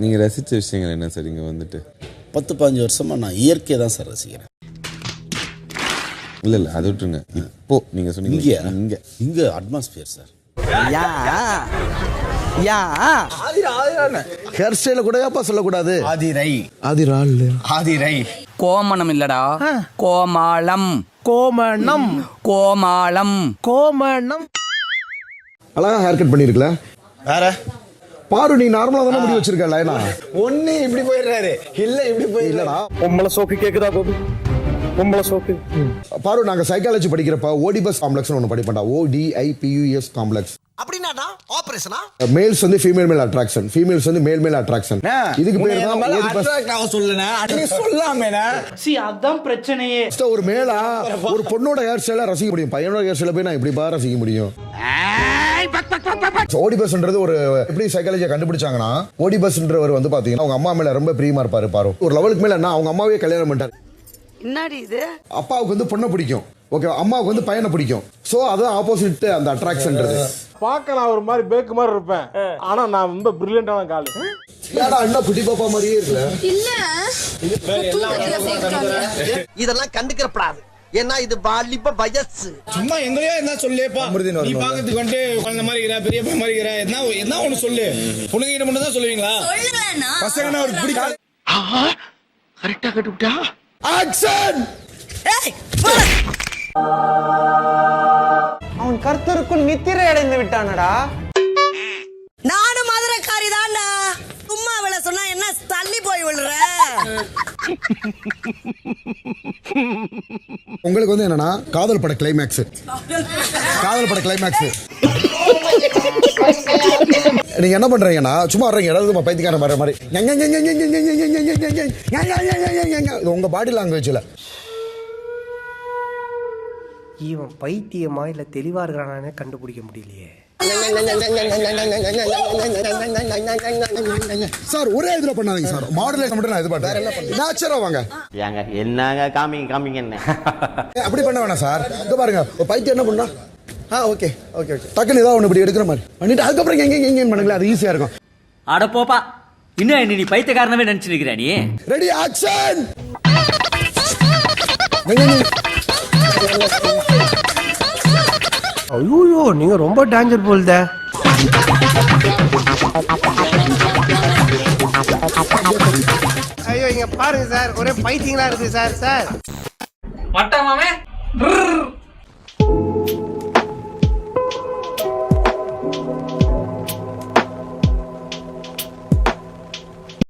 நீங்கள் ரசித்த விஷயங்கள் என்ன சார் இங்கே வந்துட்டு? பத்து பாஞ்சு வருஷமா நான் இயற்கையை தான் சார் ரசிக்கிறேன். இல்லை இல்லை அதை விட்டுருங்க. இப்போ நீங்கள் சொன்னீங்க. இங்கேயா இங்கே. இங்கே atmosphere sir. Yeah. Yeah. Hair ஸ்டைல கூட ஏப்பா சொல்லக்கூடாது? ஆதிரை. ஆதிராள் ஆதிரை. கோமணம் இல்லடா. கோமாளம். கோமணம். கோமாளம். கோமணம். அழகா ஹேர் கட் பண்ணிருக்கல? வேற? பாரு நீ நார்மலா தானே முடி வச்சிருக்க லைனா? ஒண்ணு இப்படி போயிடுறாரு. இல்ல இப்படி போயிடல இல்லடா. பொம்பளை சோக்கு கேக்குதா பாபு பொம்பளை சோக்கு. பாரு நாங்க சைக்காலஜி படிக்கிறப்ப ஓடிபஸ் காம்ப்ளெக்ஸ் ஒன்று படிப்போம்டா. O D I P U S complex அப்படின்னாடா ஆபரேஷனா மேல்ஸ் வந்து ஃபீமேல் மேல் அட்ராக்ஷன் ஃபீமேல்ஸ் வந்து மேல் மேல் அட்ராக்ஷன் இதுக்கு பேர் தான் சொல்லுனே சொல்லாமேனா சி அதான் பிரச்சனையே. ஒரு மேலா ஒரு பொண்ணோட ஹேர் ஸ்டைல ரசிக்க முடியும். பையனோட ஹேர் ஸ்டைல போய் நான் இப்படி பா ரசிக்க முடியும். ஓடிபஸ்ன்றது ஒரு எப்படி சைக்காலஜியை கண்டுபிடிச்சாங்கன்னா ஓடிபஸ்ன்றவர் வந்து பாத்தீங்கன்னா அவங்க அம்மா மேல ரொம்ப பிரியமா இருப்பாரு பாரு. ஒரு லெவலுக்கு மேல என்ன அவங்க அம்மாவே கல்யாணம் பண்ணிட்டாரு. என்னடி இது? அப்பாவுக்கு வந்து பொண்ணை பிடிக்கும். ஓகே அம்மாவுக்கு வந்து பையனை பிடிக்கும். சோ அதுதான் ஆப்போசிட் அந்த அட்ராக்ஷன்ன்றது பார்க்க நான் ஒரு மாதிரி பேக்கு மாதிரி இருப்பேன். ஆனா நான் ரொம்ப பிரில்லியண்டான கால் ஏடா அண்ணா குட்டி பாப்பா மாதிரியே இருக்குல்ல? இதெல்லாம் கண்டுக்கிறப்படாது. ஏன்னா இது வாலிப வயசு. சும்மா எங்களையோ என்ன சொல்லேப்பா? நீ? பாக்கிறதுக்கு வந்து குழந்தை மாதிரி இருக்கிற பெரிய பையன் மாதிரி இருக்கிற என்ன என்ன ஒண்ணு சொல்லு? பொண்ணுங்க கிட்ட மட்டும் தான் சொல்லுவீங்களா பசங்கன்னா அவருக்கு பிடிக்காது கரெக்டா கட்டுவிட்டா ஆக்ஷன் அவன் கர்த்தருக்குள் நித்திரை அடைந்து விட்டானடா. உங்களுக்கு வந்து என்னன்னா காதல் பட கிளைமேக்ஸ் காதல் பட கிளைமேக்ஸ் நீங்க என்ன பண்றீங்கன்னா சும்மா வர்றீங்க ஏதாவது பைத்தியக்காரன் வர மாதிரி இது உங்க பாடி லாங்குவேஜ்ல இவன் பைத்தியமா இல்லை தெளிவாக இருக்கிறானே கண்டுபிடிக்க முடியலையே சார் ஒரே இதுல பண்ணாதீங்க சார் மாடுலேட் மட்டும் நான் இது பண்றேன். நேச்சரா வாங்க. ஏங்க என்னங்க காமிங்க காமிங்க என்ன? அப்படி பண்ண வேணாம் சார் இது பாருங்க பைத்தியம் என்ன பண்ணா ஆ ஓகே ஓகே ஓகே டக்குன்னு ஏதாவது ஒன்று இப்படி எடுக்கிற மாதிரி பண்ணிட்டு அதுக்கப்புறம் எங்க எங்க பண்ணுங்களேன். அது ஈஸியா இருக்கும். அட போப்பா இன்னும் என்ன நீ பைத்தியக்காரனவே நினைச்சிருக்கிற நீ? ரெடி ஆக்ஷன் ஐயோ நீங்க ரொம்ப டேஞ்சர் போல்த ஐயோ இங்க பாருங்க சார் ஒரே பைத்தியங்களா இருக்கு சார் சார். மட்டமாவே